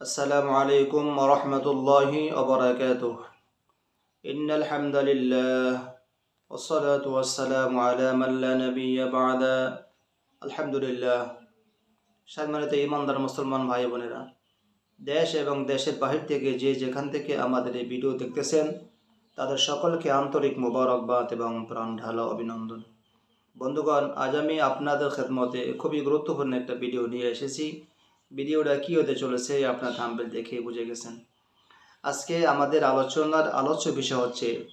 السلام عليكم ورحمة الله وبركاته إن الحمد لله والصلاة والسلام على من لا نبي بعد الحمد لله সম্মানিত ইমানদার মুসলমান ভাই বোনেরা দেশ এবং দেশের বাহির থেকে যে যেখান থেকে আমাদের এই ভিডিও দেখতেছেন তাদের সকলকে আন্তরিক মোবারকবাদ এবং প্রাণ ঢালো অভিনন্দন বন্ধুগণ আজ আমি আপনাদের খেদমতে খুবই গুরুত্বপূর্ণ একটা ভিডিও নিয়ে এসেছি ভিডিওটা কী হতে চলেছে আপনার থাম্বেল দেখে বুঝে গেছেন। আজকে আমাদের আলোচনার আলোচ্য বিষয় হচ্ছে,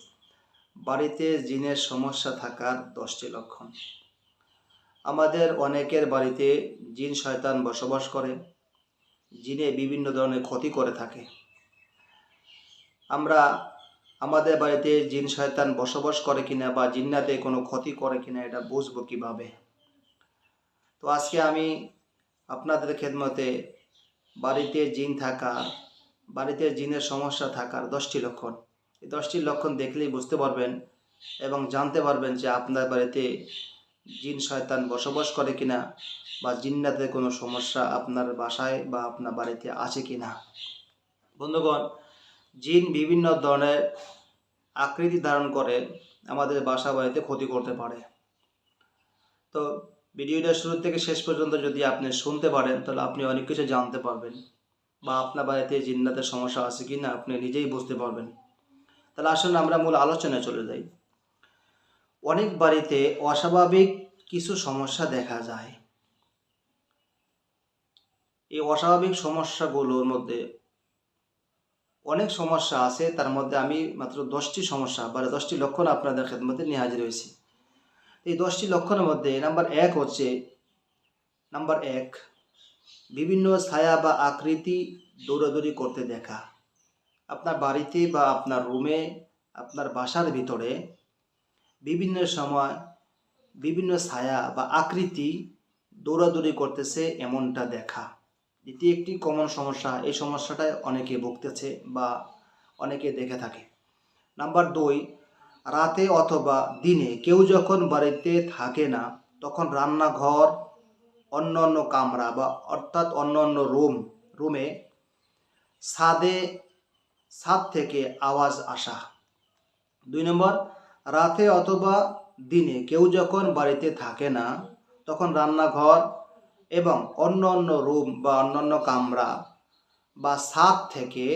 বাড়িতে জিনের সমস্যা থাকার দশটি লক্ষণ। আমাদের অনেকের বাড়িতে জিন শয়তান বসবাস করে, জিনে বিভিন্ন ধরনের ক্ষতি করে থাকে। আমরা আমাদের বাড়িতে জিন শয়তান বসবাস করে কিনা বা জিন্নাতে কোনো ক্ষতি করে কিনা এটা বুঝব কীভাবে? তো আজকে আমি আপনাদের খেদমতে বাড়িতে জিন থাকা, বাড়িতে জিনের সমস্যা থাকার দশটি লক্ষণ। এই দশটি লক্ষণ দেখলেই বুঝতে পারবেন এবং জানতে পারবেন যে আপনার বাড়িতে জিন শয়তান বসবাস করে কিনা বা জিন্নাতে কোনো সমস্যা আপনার বাসায় বা আপনার বাড়িতে আছে কিনা। বন্ধুগণ, জিন বিভিন্ন ধরনের আকৃতি ধারণ করে আমাদের বাসা বাড়িতে ক্ষতি করতে পারে। তো ভিডিওটা শুরু থেকে শেষ পর্যন্ত যদি আপনি শুনতে পারেন, তাহলে আপনি অনেক কিছু জানতে পারবেন বা আপনার বাড়িতে জিন্নাতের সমস্যা আছে কি না আপনি নিজেই বুঝতে পারবেন। তাহলে আসুন আমরা মূল আলোচনায় চলে যাই। অনেক বাড়িতে অস্বাভাবিক কিছু সমস্যা দেখা যায়। এই অস্বাভাবিক সমস্যাগুলোর মধ্যে অনেক সমস্যা আছে, তার মধ্যে আমি মাত্র দশটি সমস্যা বা দশটি লক্ষণ আপনাদের খেদমতে নিয়ে হাজির হয়েছি। এই দশটি লক্ষণের মধ্যে নাম্বার এক হচ্ছে, নাম্বার এক, বিভিন্ন ছায়া বা আকৃতি দৌড়াদৌড়ি করতে দেখা। আপনার বাড়িতে বা আপনার রুমে, আপনার বাসার ভিতরে বিভিন্ন সময় বিভিন্ন ছায়া বা আকৃতি দৌড়াদৌড়ি করতেছে এমনটা দেখা। এটি একটি কমন সমস্যা। এই সমস্যাটায় অনেকে ভুগতেছে বা অনেকে দেখে থাকে। নাম্বার দুই রাতে অথবা দিনে কেউ যখন বাড়িতে থাকে না, তখন রান্নাঘর অন্য অন্য কামরা বা অর্থাৎ অন্য অন্য রুম, রুমে ছাদে, ছাদ থেকে আওয়াজ আসা। দুই নম্বর, রাতে অথবা দিনে কেউ যখন বাড়িতে থাকে না, তখন রান্নাঘর এবং অন্য অন্য রুম বা অন্যান্য কামরা বা ছাদ থেকে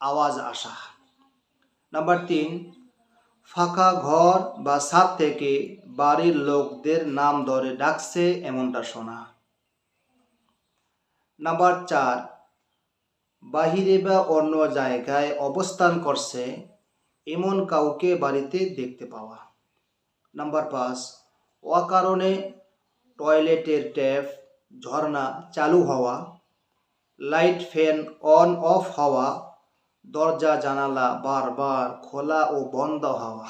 আওয়াজ আসা। নাম্বার তিন ফাঁকা ঘর বা ছাদ থেকে বাড়ির লোকদের নাম ধরে ডাকছে এমনটা শোনা। নাম্বার চার, বাহিরে বা অন্য জায়গায় অবস্থান করছে এমন কাউকে বাড়িতে দেখতে পাওয়া। নাম্বার পাঁচ, অকারণে টয়লেটের ট্যাপ, ঝর্ণা চালু হওয়া, লাইট ফ্যান অন অফ হওয়া দরজা, জানালা বারবার খোলা ও বন্ধ হওয়া।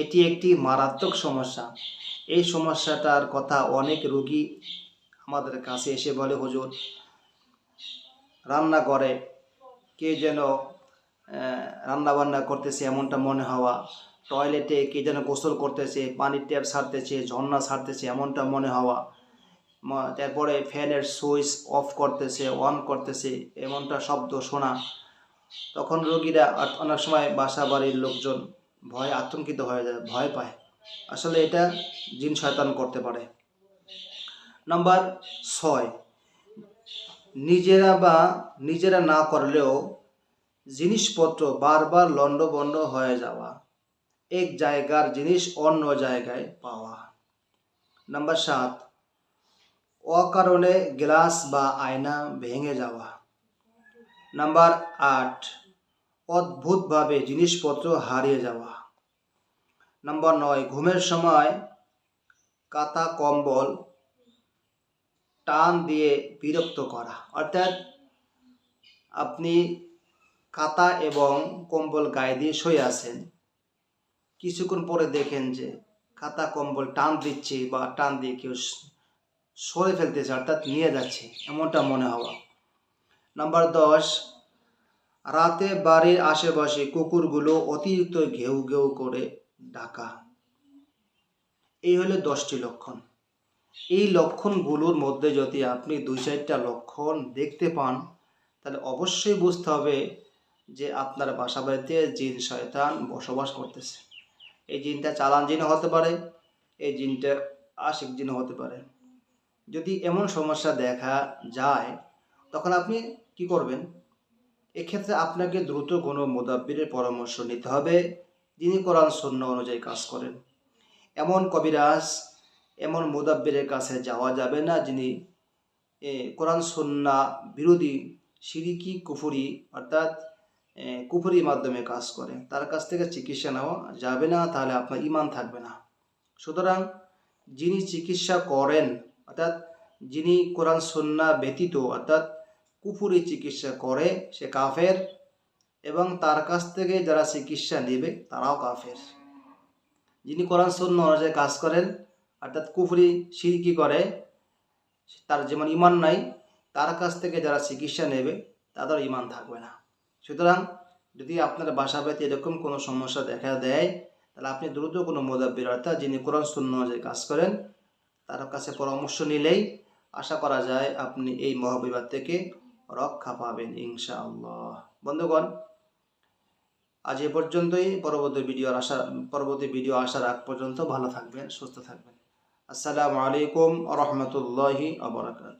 এটি একটি মারাত্মক সমস্যা। এই সমস্যাটার কথা অনেক রোগী আমাদের কাছে এসে বলে, হুজুর রান্না করে কে যেন রান্না বান্না করতেছে এমনটা মনে হওয়া, টয়লেটে কে যেন গোসল করতেছে, পানির ট্যাপ সারতেছে ঝর্ণা সারতেছে এমনটা মনে হওয়া তারপরে ফ্যানের সুইচ অফ করতেছে, অন করতেছে, এমনটা শব্দ শোনা তখন রোগীরা অনেক সময় বাসা বাড়ির লোকজন ভয় আতঙ্কিত হয়ে যায়, ভয় পায়। আসলে এটা জিন শয়তান করতে পারে। নাম্বার ছয়, নিজেরা বা নিজেরা না করলেও জিনিসপত্র বারবার লণ্ডভণ্ড হয়ে যাওয়া, এক জায়গার জিনিস অন্য জায়গায় পাওয়া। নাম্বার সাত, অকারণে গ্লাস বা আয়না ভেঙে যাওয়া। নাম্বার আট, অদ্ভুতভাবে জিনিসপত্র হারিয়ে যাওয়া। নাম্বার নয়, ঘুমের সময় কাতা কম্বল টান দিয়ে বিরক্ত করা। অর্থাৎ আপনি কাতা এবং কম্বল গায়ে দিয়ে শুয়ে আছেন। কিছুক্ষণ পরে দেখেন যে কাতা কম্বল টান দিচ্ছে বা টান দিয়ে কেউ সরে ফেলতেছে, অর্থাৎ নিয়ে যাচ্ছে, এমনটা মনে হওয়া। নাম্বার দশ, রাতে বাড়ির আশেপাশে কুকুরগুলো অতিরিক্ত ঘেউ ঘেউ করে ডাকা। এই হলো দশটি লক্ষণ। এই লক্ষণগুলোর মধ্যে যদি আপনি দুই চারটা লক্ষণ দেখতে পান, তাহলে অবশ্যই বুঝতে হবে যে আপনার বাসা বাড়িতে জিন শয়তান বসবাস করতেছে। এই জিনটা চালান জিন হতে পারে, এই জিনটা আশিক জিন হতে পারে। যদি এমন সমস্যা দেখা যায়, তখন আপনি কি করবেন? এক্ষেত্রে আপনাকে দ্রুত কোনো মোদাব্বিরের পরামর্শ নিতে হবে যিনি কোরআন শূন্য অনুযায়ী কাজ করেন। এমন কবিরাজ এমন মোদাব্বিরের কাছে যাওয়া যাবে না যিনি কোরআন সন্না বিরোধী সিরিকি কুফুরি অর্থাৎ এ, কুফুরি মাধ্যমে কাজ করে তার কাছ থেকে চিকিৎসা নেওয়া যাবে না তাহলে আপনার ইমান থাকবে না। সুতরাং যিনি চিকিৎসা করেন অর্থাৎ যিনি কোরআন সন্না ব্যতীত অর্থাৎ কুফুরি চিকিৎসা করে, সে কাফের। এবং তার কাছ থেকে যারা চিকিৎসা নেবে, তারাও কাফের। যিনি কোরআন সন্না অনুযায়ী কাজ করেন, অর্থাৎ কুফরি সিরকি করে, তার যেমন ইমান নাই, তার কাছ থেকে যারা চিকিৎসা নেবে তাদের ইমান থাকবে না। সুতরাং যদি আপনার বাসা বাড়িতে এরকম কোনো সমস্যা দেখা দেয়, তাহলে আপনি দ্রুত কোনো মোদাব্বির, অর্থাৎ যিনি কোরআন শূন্য অনুযায়ী কাজ করেন, তার কাছে পরামর্শ নিলেই আশা করা যায় আপনি এই মহাবিবাদ থেকে রক্ষা পাবেন ইনশা আল্লাহ বন্ধুগণ, আজ এ পর্যন্তই। পরবর্তী ভিডিও আসার পরবর্তী ভিডিও আসার আগ পর্যন্ত ভালো থাকবেন, সুস্থ থাকবেন। আসসালামু আলাইকুম রহমতুল্লাহি আবরাকাত